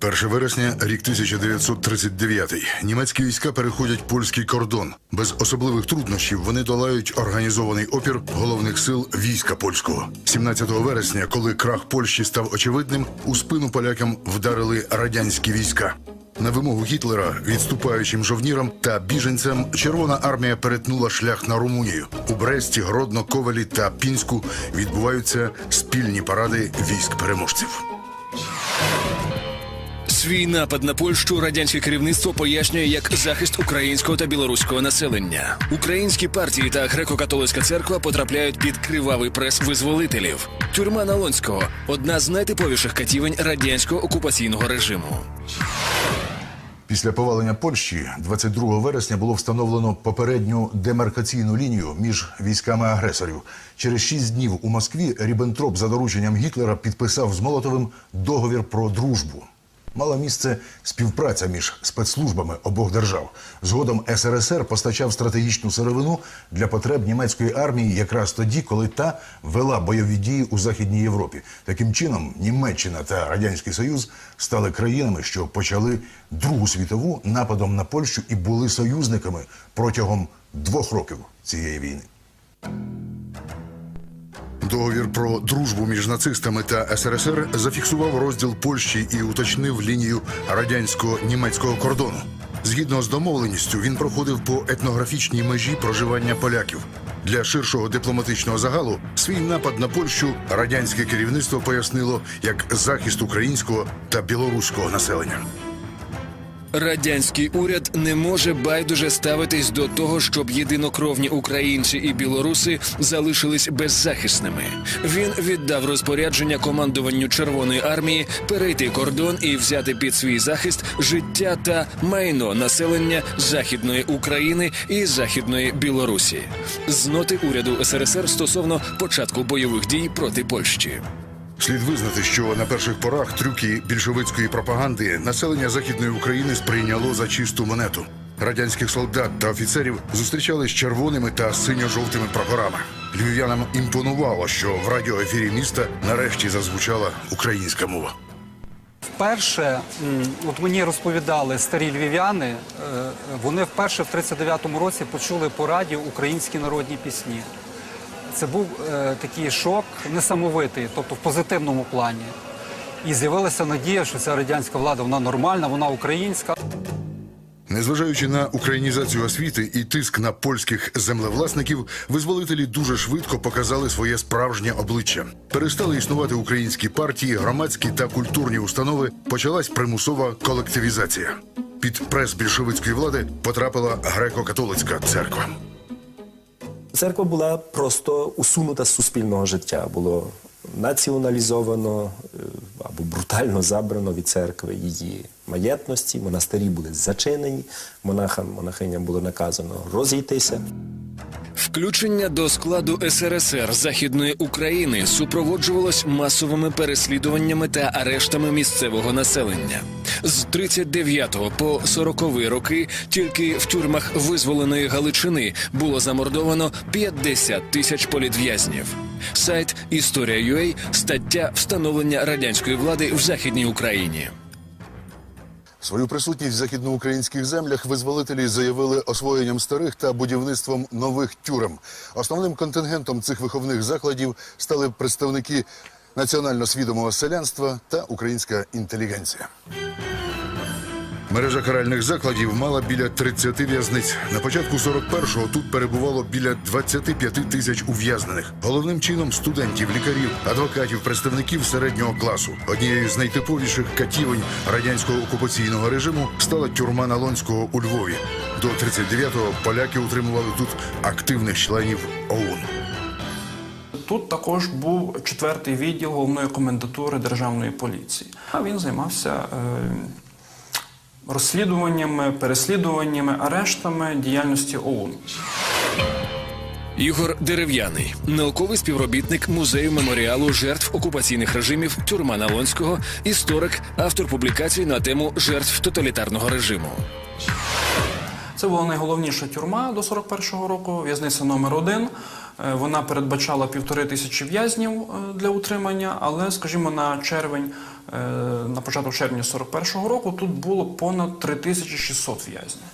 1 вересня, рік 1939. Німецькі війська переходять польський кордон. Без особливих труднощів вони долають організований опір головних сил війська польського. 17 вересня, коли крах Польщі став очевидним, у спину полякам вдарили радянські війська. На вимогу Гітлера, відступаючим жовнірам та біженцям, Червона армія перетнула шлях на Румунію. У Бресті, Гродно, Ковалі та Пінську відбуваються спільні паради військ переможців. Свій напад на Польщу радянське керівництво пояснює як захист українського та білоруського населення. Українські партії та греко-католицька церква потрапляють під кривавий прес визволителів. Тюрма Налонського одна з найтиповіших катівень радянського окупаційного режиму. Після повалення Польщі 22 вересня було встановлено попередню демаркаційну лінію між військами агресорів. Через шість днів у Москві Ріббентроп за дорученням Гітлера підписав з Молотовим договір про дружбу. Мала місце співпраця між спецслужбами обох держав. Згодом СРСР постачав стратегічну сировину для потреб німецької армії якраз тоді, коли та вела бойові дії у Західній Європі. Таким чином, Німеччина та Радянський Союз стали країнами, що почали Другу світову нападом на Польщу і були союзниками протягом двох років цієї війни. Договір про дружбу між нацистами та СРСР зафіксував розділ Польщі і уточнив лінію радянсько-німецького кордону. Згідно з домовленістю, він проходив по етнографічній межі проживання поляків. Для ширшого дипломатичного загалу свій напад на Польщу радянське керівництво пояснило як захист українського та білоруського населення. Радянський уряд не може байдуже ставитись до того, щоб єдинокровні українці і білоруси залишились беззахисними. Він віддав розпорядження командуванню Червоної армії перейти кордон і взяти під свій захист життя та майно населення Західної України і Західної Білорусі. З ноти уряду СРСР стосовно початку бойових дій проти Польщі. Слід визнати, що на перших порах трюки більшовицької пропаганди населення Західної України сприйняло за чисту монету. Радянських солдат та офіцерів зустрічали з червоними та синьо-жовтими прапорами. Львів'янам імпонувало, що в радіоефірі міста нарешті зазвучала українська мова. Вперше, от мені розповідали старі львів'яни, е, вони вперше в 39-му році почули по радіо українські народні пісні. Це був е, такий шок несамовитий, тобто в позитивному плані. І з'явилася надія, що ця радянська влада вона нормальна, вона українська. Незважаючи на українізацію освіти і тиск на польських землевласників, визволителі дуже швидко показали своє справжнє обличчя. Перестали існувати українські партії, громадські та культурні установи. Почалась примусова колективізація. Під прес більшовицької влади потрапила греко-католицька церква. Церква була просто усунута з суспільного життя. Було націоналізовано е, або брутально забрано від церкви її маєтності. Монастирі були зачинені, монахам, монахиням було наказано розійтися. Включення до складу СРСР Західної України супроводжувалось масовими переслідуваннями та арештами місцевого населення. З 39 по 40 роки тільки в тюрмах визволеної Галичини було замордовано 50 тисяч політв'язнів. Сайт Історія.ua – стаття встановлення радянської влади в Західній Україні. Свою присутність в західноукраїнських землях визволителі заявили освоєнням старих та будівництвом нових тюрем. Основним контингентом цих виховних закладів стали представники національно свідомого селянства та українська інтелігенція. Мережа каральних закладів мала біля 30 в'язниць. На початку 41-го тут перебувало біля 25 тисяч ув'язнених. Головним чином студентів, лікарів, адвокатів, представників середнього класу. Однією з найтиповіших катівень радянського окупаційного режиму стала тюрма Налонського у Львові. До 39-го поляки утримували тут активних членів ОУН. Тут також був четвертий відділ головної комендатури державної поліції. А він займався е, розслідуваннями, переслідуваннями, арештами діяльності ОУН. Ігор Дерев'яний, науковий співробітник музею меморіалу жертв окупаційних режимів Тюрма Налонського, історик, автор публікацій на тему жертв тоталітарного режиму. Це була найголовніша тюрма до 41-го року, в'язниця номер один. Вона передбачала півтори тисячі в'язнів е, для утримання, але, скажімо, на червень, е, на початок червня 41-го року тут було понад 3600 в'язнів.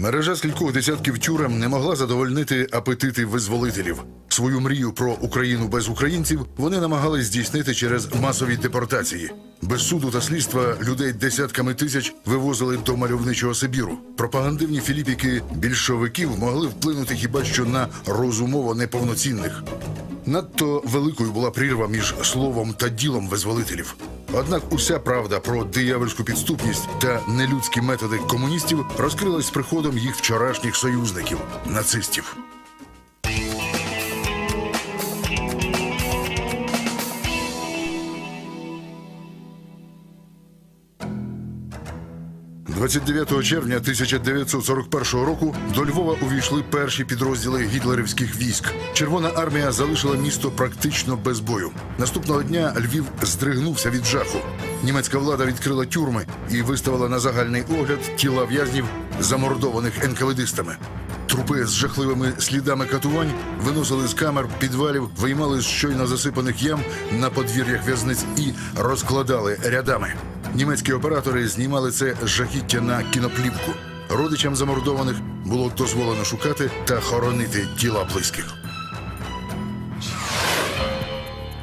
Мережа з кількох десятків тюрем не могла задовольнити апетити визволителів. Свою мрію про Україну без українців вони намагались здійснити через масові депортації. Без суду та слідства людей десятками тисяч вивозили до мальовничого Сибіру. Пропагандивні філіпіки більшовиків могли вплинути хіба що на розумово неповноцінних. Надто великою була прірва між словом та ділом визволителів. Однак уся правда про диявольську підступність та нелюдські методи комуністів розкрилась з приходом їх вчорашніх союзників нацистів. – 29 червня 1941 року до Львова увійшли перші підрозділи гітлерівських військ. Червона армія залишила місто практично без бою. Наступного дня Львів здригнувся від жаху. Німецька влада відкрила тюрми і виставила на загальний огляд тіла в'язнів, замордованих НКВДистами. Трупи з жахливими слідами катувань виносили з камер, підвалів, виймали з щойно засипаних ям на подвір'ях в'язниць і розкладали рядами. Німецькі оператори знімали це жахіття на кіноплівку. Родичам замордованих було дозволено шукати та хоронити тіла близьких.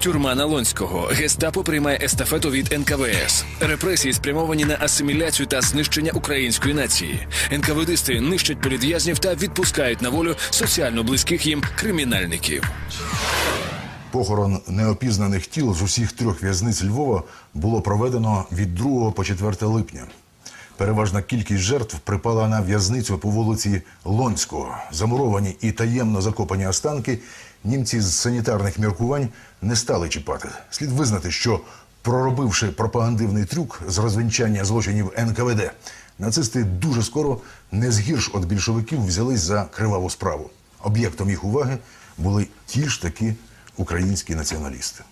Тюрма Налонського. Гестапо приймає естафету від НКВС. Репресії спрямовані на асиміляцію та знищення української нації. НКВДисти нищать політв'язнів та відпускають на волю соціально близьких їм кримінальників. Похорон неопізнаних тіл з усіх трьох в'язниць Львова було проведено від 2 по 4 липня. Переважна кількість жертв припала на в'язницю по вулиці Лонського. Замуровані і таємно закопані останки німці з санітарних міркувань не стали чіпати. Слід визнати, що проробивши пропагандивний трюк з розвінчання злочинів НКВД, нацисти дуже скоро не згірш від більшовиків взялись за криваву справу. Об'єктом їх уваги були ті ж таки українські націоналісти.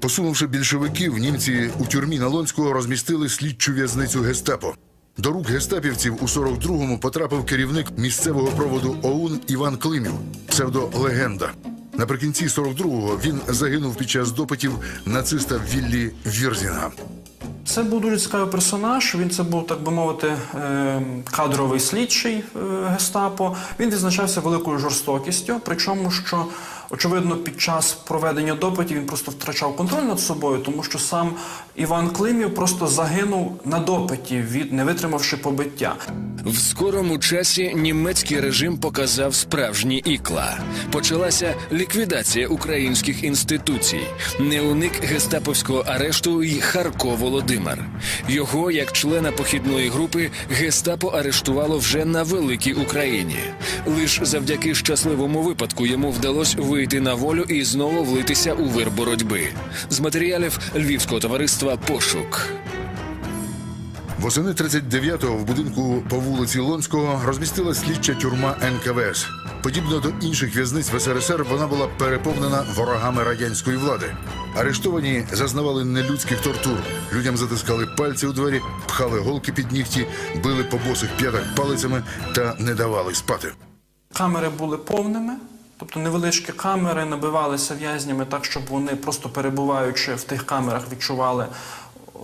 Посунувши більшовиків, німці у тюрмі Налонського розмістили слідчу в'язницю гестапо. До рук гестапівців у 42-му потрапив керівник місцевого проводу ОУН Іван Климів, псевдолегенда. Наприкінці 42-го він загинув під час допитів нациста Віллі Вірзінга. Це був дуже цікавий персонаж. Він це був, так би мовити, е, кадровий слідчий е, гестапо. Він відзначався великою жорстокістю, причому що. Очевидно, під час проведення допитів він просто втрачав контроль над собою, тому що сам Іван Климів просто загинув на допиті від не витримавши побиття. В скорому часі німецький режим показав справжні ікла. Почалася ліквідація українських інституцій. Не уник гестаповського арешту й Харко Володимир. Його, як члена похідної групи, гестапо арештувало вже на великій Україні. Лиш завдяки щасливому випадку йому вдалося вийти на волю і знову влитися у вир боротьби. З матеріалів Львівського товариства Пошук. Восени 39-го в будинку по вулиці Лонського розмістила слідча тюрма НКВС. Подібно до інших в'язниць в СРСР, вона була переповнена ворогами радянської влади. Арештовані зазнавали нелюдських тортур. Людям затискали пальці у двері, пхали голки під нігті, били по босих п'ятах палицями та не давали спати. Камери були повними, тобто невеличкі камери набивалися в'язнями так, щоб вони просто перебуваючи в тих камерах відчували. о,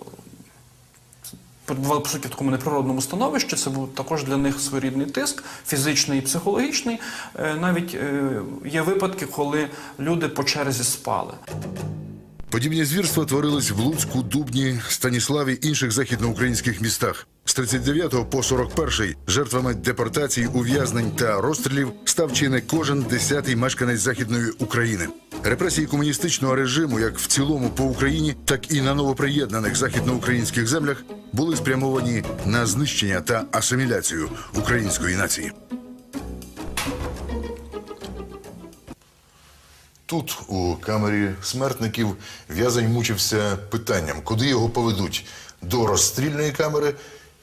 Перебували по суті в такому неприродному становищі. Це був також для них своєрідний тиск, фізичний і психологічний. Е, Навіть е, є випадки, коли люди по черзі спали. Подібні звірства творились в Луцьку, Дубні, Станіславі інших західноукраїнських містах. З 39 по 41 жертвами депортацій, ув'язнень та розстрілів став чи не кожен десятий мешканець західної України. Репресії комуністичного режиму, як в цілому по Україні, так і на новоприєднаних західноукраїнських землях, були спрямовані на знищення та асиміляцію української нації. Тут, у камері смертників, в'язень мучився питанням, куди його поведуть до розстрільної камери,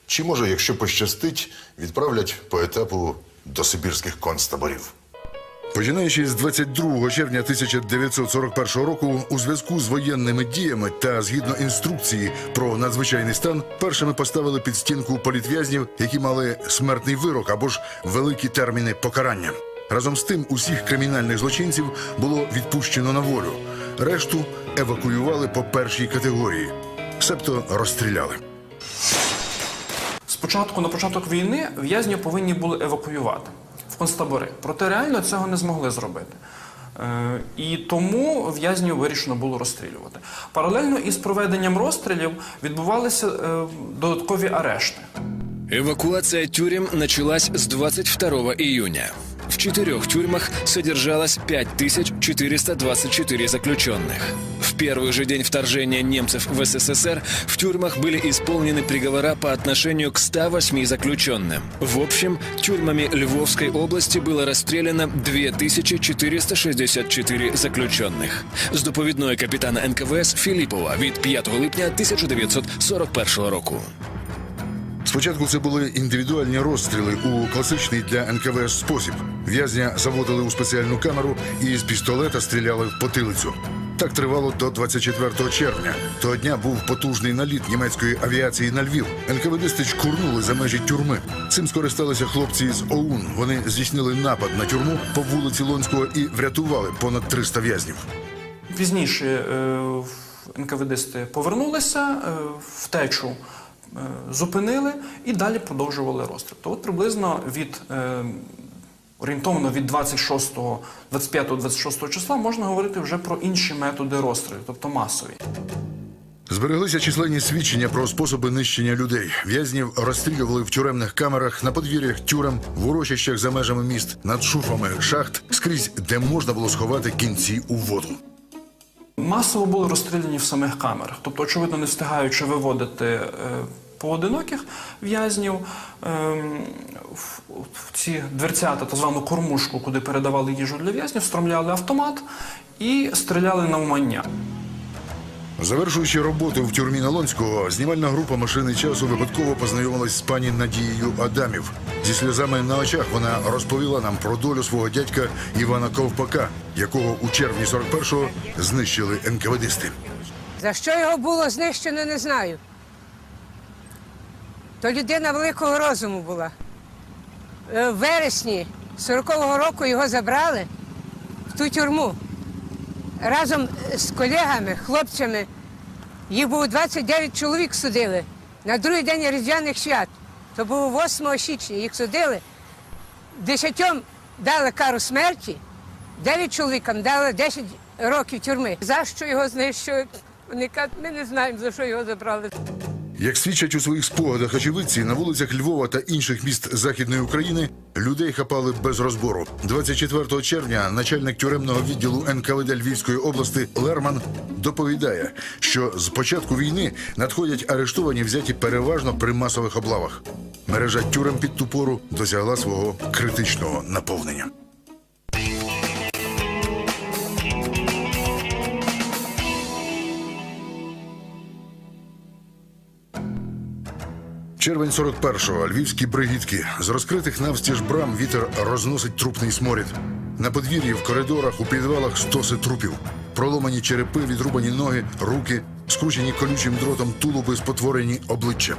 чи може, якщо пощастить, відправлять по етапу до сибірських концтаборів. Починаючи з 22 червня 1941 року, у зв'язку з воєнними діями та згідно інструкції про надзвичайний стан, першими поставили під стінку політв'язнів, які мали смертний вирок або ж великі терміни покарання. Разом з тим, усіх кримінальних злочинців було відпущено на волю. Решту евакуювали по першій категорії, себто розстріляли. Спочатку, на початок війни, в'язнів повинні були евакуювати в концтабори. Проте реально цього не змогли зробити. Е, І тому в'язнів вирішено було розстрілювати. Паралельно із проведенням розстрілів відбувалися е, додаткові арешти. Эвакуация тюрем началась с 22 июня. В четырех тюрьмах содержалось 5424 заключенных. В первый же день вторжения немцев в СССР в тюрьмах были исполнены приговора по отношению к 108 заключенным. В общем, тюрьмами Львовской области было расстреляно 2464 заключенных. З доповідної капітана НКВС Філіпова від 5 липня 1941 року. Спочатку це були індивідуальні розстріли у класичний для НКВС спосіб. В'язня заводили у спеціальну камеру і з пістолета стріляли в потилицю. Так тривало до 24 червня. Того дня був потужний наліт німецької авіації на Львів. НКВДисти чкурнули за межі тюрми. Цим скористалися хлопці з ОУН. Вони здійснили напад на тюрму по вулиці Лонського і врятували понад 300 в'язнів. Пізніше е, НКВДисти повернулися, е, втечу е, зупинили і далі продовжували розстріл. То от приблизно від орієнтовно від 26, 25-26 числа можна говорити вже про інші методи розстрілів, тобто масові. Збереглися численні свідчення про способи нищення людей. В'язнів розстрілювали в тюремних камерах, на подвір'ях тюрем, в урочищах за межами міст, над шуфами шахт, скрізь, де можна було сховати кінці у воду. Масово були розстріляні в самих камерах, тобто, очевидно, не встигаючи виводити е, поодиноких в'язнів ем, в, в ці дверцята, так звану кормушку, куди передавали їжу для в'язнів, встромляли автомат і стріляли навмання. Завершуючи роботу в тюрмі Налонського, знімальна група машини часу випадково познайомилась з пані Надією Адамів. Зі сльозами на очах вона розповіла нам про долю свого дядька Івана Ковпака, якого у червні 41-го знищили НКВДисти. За що його було знищено, не знаю. То людина великого розуму була. Е, В вересні 40-го року його забрали в ту тюрму. Разом з колегами, хлопцями. Їх було 29 чоловік судили на другий день Різдвяних свят. То було 8 січня. Їх судили. Десятьом дали кару смерті, 9 чоловікам дали 10 років тюрми. За що його знищили? Вони кажуть, ми не знаємо, за що його забрали. Як свідчать у своїх спогадах очевидці, на вулицях Львова та інших міст Західної України людей хапали без розбору. 24 червня начальник тюремного відділу НКВД Львівської області Лерман доповідає, що з початку війни надходять арештовані взяті переважно при масових облавах. Мережа тюрем під ту пору досягла свого критичного наповнення. Червень 41-го. Львівські бригітки. З розкритих навстіж брам вітер розносить трупний сморід. На подвір'ї, в коридорах, у підвалах стоси трупів. Проломані черепи, відрубані ноги, руки, скручені колючим дротом тулуби, спотворені обличчя.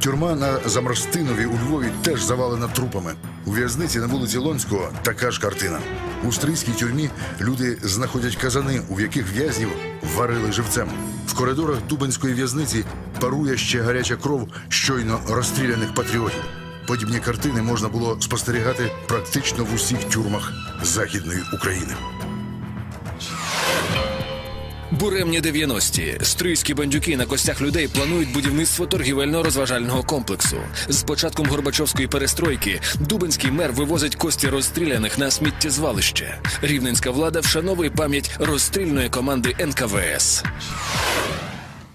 Тюрма на Замарстинові у Львові теж завалена трупами. У в'язниці на вулиці Лонського така ж картина. У стрийській тюрмі люди знаходять казани, у яких в'язнів варили живцем. В коридорах Дубенської в'язниці парує ще гаряча кров щойно розстріляних патріотів. Подібні картини можна було спостерігати практично в усіх тюрмах Західної України. Буремні 90-ті. Стрийські бандюки на костях людей планують будівництво торгівельно-розважального комплексу. З початком Горбачовської перестройки Дубинський мер вивозить кості розстріляних на сміттєзвалище. Рівненська влада вшановує пам'ять розстрільної команди НКВС.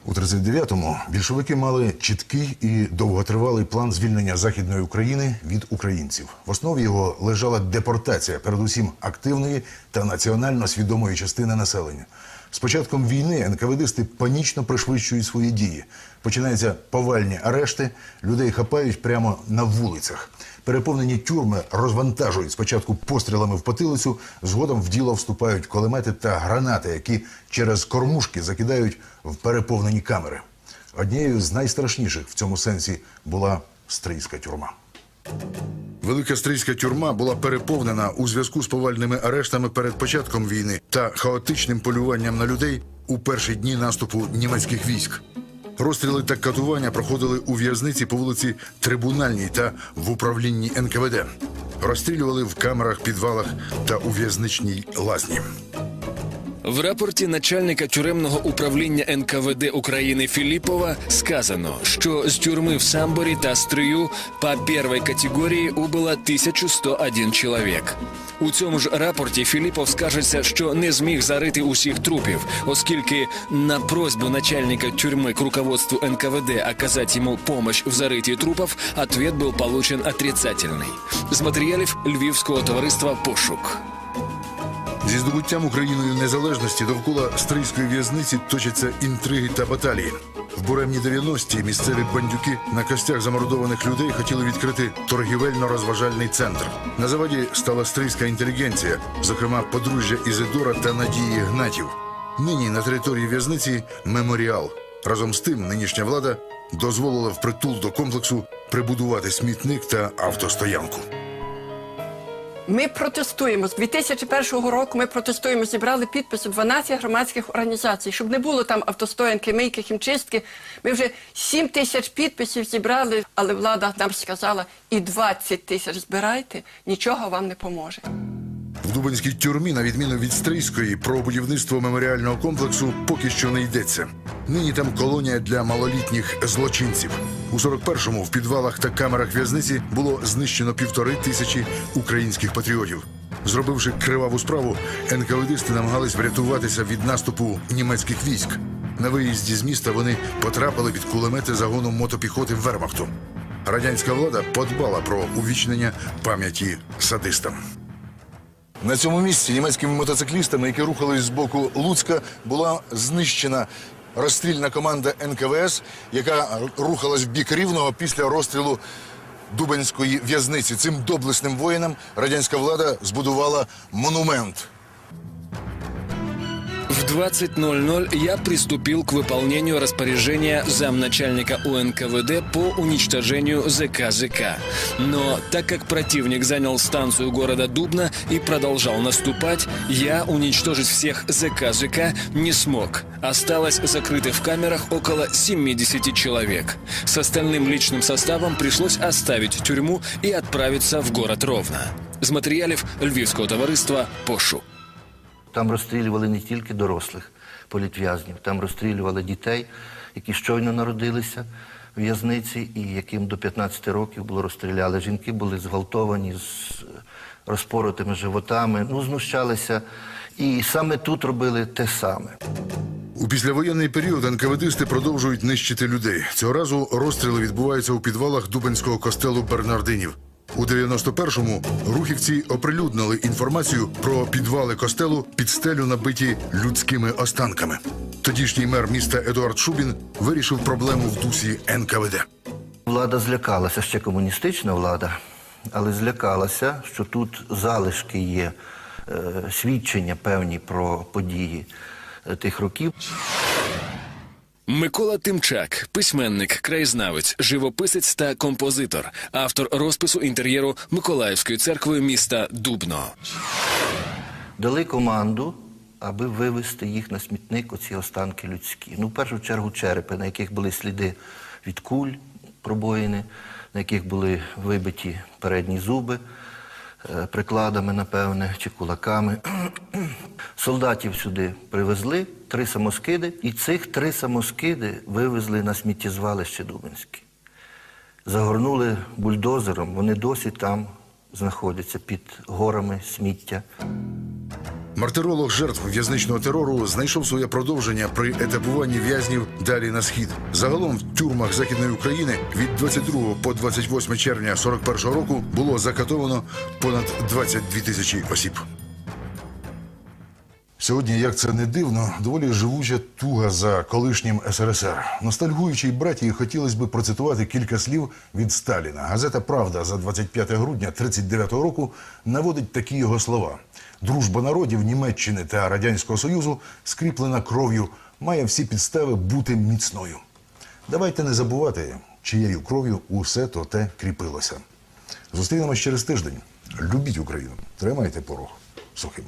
У 39-му більшовики мали чіткий і довготривалий план звільнення Західної України від українців. В основі його лежала депортація, передусім активної та національно свідомої частини населення. З початком війни НКВДисти панічно пришвидшують свої дії. Починаються повальні арешти, людей хапають прямо на вулицях. Переповнені тюрми розвантажують спочатку пострілами в потилицю, згодом в діло вступають кулемети та гранати, які через кормушки закидають в переповнені камери. Однією з найстрашніших в цьому сенсі була стрийська тюрма. Велика стрийська тюрма була переповнена у зв'язку з повальними арештами перед початком війни та хаотичним полюванням на людей у перші дні наступу німецьких військ. Розстріли та катування проходили у в'язниці по вулиці Трибунальній та в управлінні НКВД. Розстрілювали в камерах, підвалах та у в'язничній лазні. В рапорті начальника тюремного управління НКВД України Філіпова сказано, що з тюрми в Самборі та Стрию по першій категорії убило 1101 чоловік. У цьому ж рапорті Філіпов скажеться, що не зміг зарити усіх трупів, оскільки на просьбу начальника тюрьмы к руководству НКВД оказать ему помощь в зарытии трупов, ответ был получен отрицательный. З матеріалів Львівського товариства «Пошук». Зі здобуттям Україною незалежності довкола стрийської в'язниці точаться інтриги та баталії. В буремні 90-ті місцеві бандюки на костях замордованих людей хотіли відкрити торгівельно-розважальний центр. На заводі стала стрийська інтелігенція, зокрема подружжя Ізидора та Надії Гнатів. Нині на території в'язниці меморіал. Разом з тим, нинішня влада дозволила впритул до комплексу прибудувати смітник та автостоянку. Ми протестуємо з 2001 року. Ми протестуємо, зібрали підписи 12 громадських організацій, щоб не було там автостоянки, мийки, хімчистки. Ми вже 7 тисяч підписів зібрали, але влада нам сказала, і 20 тисяч збирайте, нічого вам не поможе. В Дубинській тюрмі, на відміну від Стрийської, про будівництво меморіального комплексу поки що не йдеться. Нині там колонія для малолітніх злочинців. У 41-му в підвалах та камерах в'язниці було знищено півтори тисячі українських патріотів. Зробивши криваву справу, НКВДисти намагались врятуватися від наступу німецьких військ. На виїзді з міста вони потрапили під кулемети загону мотопіхоти Вермахту. Радянська влада подбала про увічнення пам'яті садистам. На цьому місці німецькими мотоциклістами, які рухались з боку Луцька, була знищена розстрільна команда НКВС, яка рухалась в бік рівного після розстрілу Дубенської в'язниці. Цим доблесним воїнам радянська влада збудувала монумент. В 20.00 я приступил к выполнению распоряжения замначальника УНКВД по уничтожению ЗК-ЗК. Но так как противник занял станцию города Дубна и продолжал наступать, я уничтожить всех ЗК-ЗК не смог. Осталось закрытых в камерах около 70 человек. С остальным личным составом пришлось оставить тюрьму и отправиться в город Ровно. З матеріалів Львівського товариства «Пошук». Там розстрілювали не тільки дорослих політв'язнів, там розстрілювали дітей, які щойно народилися в в'язниці, і яким до 15 років було розстріляли. Жінки були зґвалтовані з е, розпоротими животами, ну, знущалися. І саме тут робили те саме. У післявоєнний період НКВДисти продовжують нищити людей. Цього разу розстріли відбуваються у підвалах Дубенського костелу Бернардинів. У 91-му рухівці оприлюднили інформацію про підвали костелу під стелю набиті людськими останками. Тодішній мер міста Едуард Шубін вирішив проблему в дусі НКВД. Влада злякалася, ще комуністична влада, але злякалася, що тут залишки є, е, свідчення певні про події е, тих років. Микола Тимчак, письменник, краєзнавець, живописець та композитор, автор розпису інтер'єру Миколаївської церкви міста Дубно. Дали команду, аби вивезти їх на смітник, оці останки людські. Ну, в першу чергу черепи, на яких були сліди від куль, пробоїни, на яких були вибиті передні зуби, прикладами, напевне, чи кулаками. Солдатів сюди привезли, три самоскиди, і цих три самоскиди вивезли на сміттєзвалище Дубинське. Загорнули бульдозером, вони досі там знаходяться під горами сміття. Мартиролог жертв в'язничного терору знайшов своє продовження при етапуванні в'язнів далі на схід. Загалом в тюрмах Західної України від 22 по 28 червня 41 року було закатовано понад 22 тисячі осіб. Сьогодні, як це не дивно, доволі живуча туга за колишнім СРСР. Ностальгуючій братії хотілося б процитувати кілька слів від Сталіна. Газета Правда за 25 грудня 39-го року наводить такі його слова: дружба народів Німеччини та Радянського Союзу, скріплена кров'ю, має всі підстави бути міцною. Давайте не забувати, чиєю кров'ю усе то те кріпилося. Зустрінемось через тиждень. Любіть Україну, тримайте порог сухим.